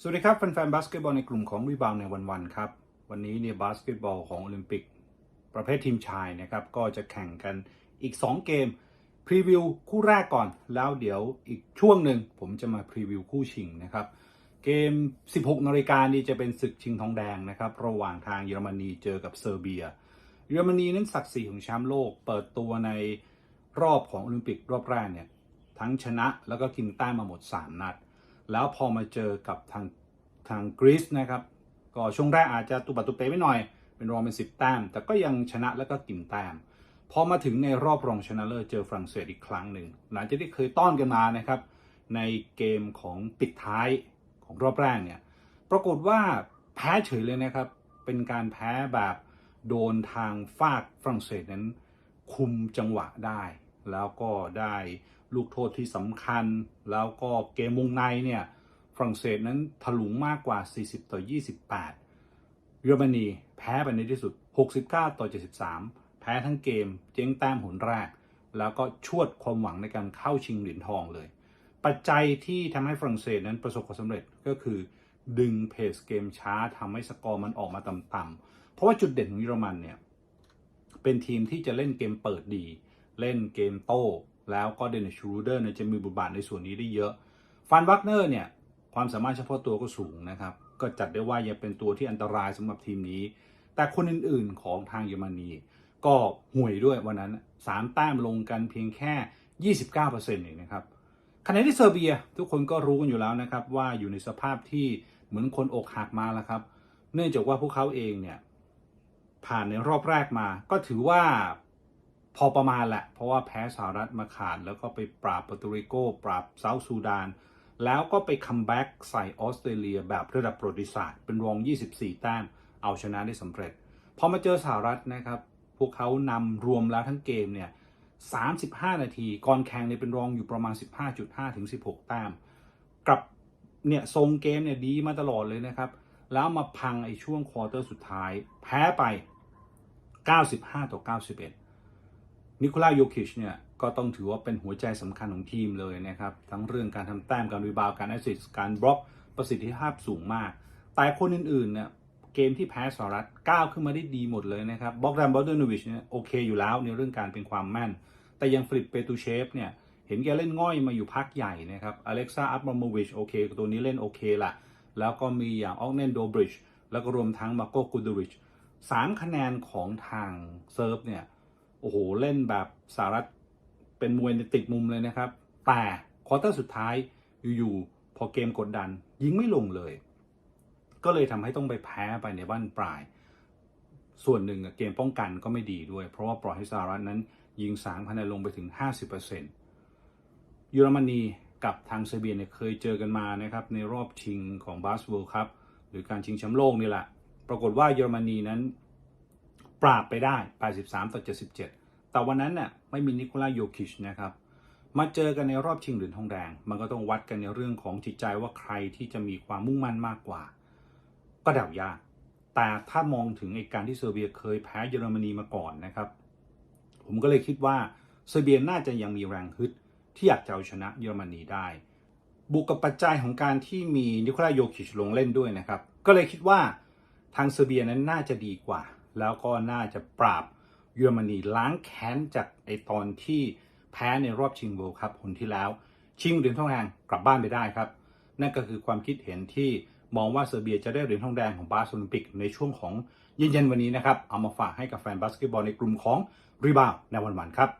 สวัสดีครับแฟนๆบาสเกตบอลในกลุ่มของรีบาวในวันๆครับ วันนี้เนี่ยบาสเกตบอลของโอลิมปิกประเภททีมชายนะครับ ก็จะแข่งกันอีก 2 เกม พรีวิวคู่แรกก่อน แล้วเดี๋ยวอีกช่วงหนึ่งผมจะมาพรีวิวคู่ชิงนะครับ เกม 16นาฬิกานี่จะเป็นศึกชิงทองแดงนะครับ ระหว่างทางเยอรมนีเจอกับเซอร์เบีย เยอรมนีนั้นศักดิ์ศรีของแชมป์โลก เปิดตัวในรอบของโอลิมปิกรอบแรกเนี่ยทั้งชนะแล้วก็กินแต้มมาหมด 3 นัด แล้วพอมาเจอกับทางทางกรีซนะครับ ก็ช่วงแรกอาจจะตุบัตุเป๋ไม่หน่อย เป็นรองเป็น10แต้ม แต่ก็ยังชนะแล้วก็กินแต้ม พอมาถึงในรอบรองชนะเลิศเจอฝรั่งเศสอีกครั้งหนึ่ง หลังจากที่เคยต้อนกันมานะครับ ในเกมของปิดท้ายของรอบแรกเนี่ย ปรากฏว่าแพ้เฉยเลยนะครับ เป็นการแพ้แบบโดนทางฝากฝรั่งเศสนั้นคุมจังหวะได้ แล้วก็ได้ลูกโทษที่สำคัญ แล้วก็เกมวงในเนี่ยฝรั่งเศสนั้นถลุงมากกว่า 40 ต่อ 28 เยอรมนีแพ้ไปในที่สุด 69 ต่อ 73 แพ้ทั้งเกมเจ๊งแต้มหนแรก แล้วก็ชวดความหวังในการเข้าชิงเหรียญทองเลย ปัจจัยที่ทำให้ฝรั่งเศสนั้นประสบความสำเร็จก็คือ ดึงเพสเกมช้าทำให้สกอร์มันออกมาต่ำๆเพราะว่าจุดเด่นของเยอรมันเนี่ยเป็นทีมที่จะเล่นเกมเปิดดี เล่นเกมโต้ แล้วก็เดนิชูรูเดอร์เนี่ยจะมีบทบาทในส่วนนี้ได้เยอะ ฟันวักเนอร์เนี่ยความสามารถเฉพาะตัวก็สูงนะครับ ก็จัดได้ว่ายังเป็นตัวที่อันตรายสำหรับทีมนี้ แต่คนอื่นๆของทางเยอรมนี ก็ห่วยด้วยวันนั้น 3 แต้มลงกันเพียงแค่ 29%เองนะครับขณะที่เซอร์เบียทุกคนก็รู้กันอยู่แล้วนะครับว่าอยู่ในสภาพที่เหมือนคนอกหักมาแล้วครับ เนื่องจากว่าพวกเขาเองเนี่ยผ่านในรอบแรกมา ก็ถือว่า พอประมาณแหละ เพราะว่าแพ้สหรัฐมาขาด แล้วก็ไปปราบปอร์โตริโก ปราบเซาท์ซูดาน แล้วก็ไปคัมแบ็กใส่ออสเตรเลียแบบระดับประวัติศาสตร์ เป็นรอง 24 แต้ม เอาชนะได้สำเร็จ พอมาเจอสหรัฐนะครับ พวกเขานำรวมแล้วทั้งเกมเนี่ย 35 นาที ก่อนแข่งเนี่ยเป็นรองอยู่ประมาณ 15.5 ถึง 16 แต้มกลับเนี่ยทรงเกมเนี่ยดีมาตลอดเลยนะครับ แล้วมาพังไอ้ช่วงควอเตอร์สุดท้าย แพ้ไป 95 ต่อ 91 นิโคลาโยคิชเนี่ยก็ต้องถือว่าเป็นหัวใจสำคัญของทีมเลยนะครับ ทั้งเรื่องการทำแต้มการรีบาวการแอสซิสต์การบล็อกประสิทธิภาพสูงมาก แต่คนอื่นๆเนี่ยเกมที่แพ้สหรัฐก้าวขึ้นมาได้ดีหมดเลยนะครับบอกแดนบอลเดนวิชเนี่ยโอเคอยู่แล้วในเรื่องการเป็นความแม่น แต่ยังฟลิปเปตูเชฟเนี่ยเห็นแกเล่นง่อยมาอยู่พักใหญ่นะครับอเล็กซ่าอัปรามวิชโอเคตัวนี้เล่นโอเคละแล้วก็มีอย่างออกเนนโดบริดจ์แล้วก็รวมทั้งมาโกกูดริชสามคะแนนของทางเซิร์ฟเนี่ย โอ้โห เล่นแบบสหรัฐเป็นมวยในติดมุมเลยนะครับ แต่ควอเตอร์สุดท้ายอยู่ๆพอเกมกดดัน ยิงไม่ลงเลย ก็เลยทำให้ต้องไปแพ้ไปในบ้านปลาย ส่วนหนึ่งเกมป้องกันก็ไม่ดีด้วย เพราะว่าปล่อยให้สหรัฐนั้น ยิงสามคะแนนลงไปถึง 50%เยอรมนีกับทางเซอร์เบียเนี่ยเคยเจอกันมานะครับในรอบชิงของบาสเวิลด์ครับหรือการชิงแชมป์โลกนี่แหละ ปรากฏว่าเยอรมนีนั้น ปราบไปได้ 83 ต่อ 77 แต่วันนั้นน่ะไม่มีนิโคลาโยคิชนะครับ มาเจอกันในรอบชิงเหรียญทองแดง มันก็ต้องวัดกันในเรื่องของจิตใจว่าใครที่จะมีความมุ่งมั่นมากกว่า ก็เดายาก แต่ถ้ามองถึงไอ้การที่เซอร์เบียเคยแพ้เยอรมนีมาก่อนนะครับ ผมก็เลยคิดว่าเซอร์เบียน่าจะยังมีแรงฮึดที่อยากจะเอาชนะเยอรมนีได้บุกกับปัจจัยของการที่มีนิโคลาโยคิชลงเล่นด้วยนะครับ ก็เลยคิดว่าทางเซอร์เบียนั้นน่าจะดีกว่า แล้วก็น่าจะปราบเยอรมนีล้างแค้นจากไอตอนที่แพ้ในรอบชิงโวครับคนที่แล้ว ชิงเหรียญทองแดงกลับบ้านไปได้ครับ นั่นก็คือความคิดเห็นที่มองว่าเซอร์เบียจะได้เหรียญทองแดงของบาสโอลิมปิกในช่วงของเย็นๆวันนี้นะครับ เอามาฝากให้กับแฟนบาสเกตบอลในกลุ่มของรีบาวในวันๆครับ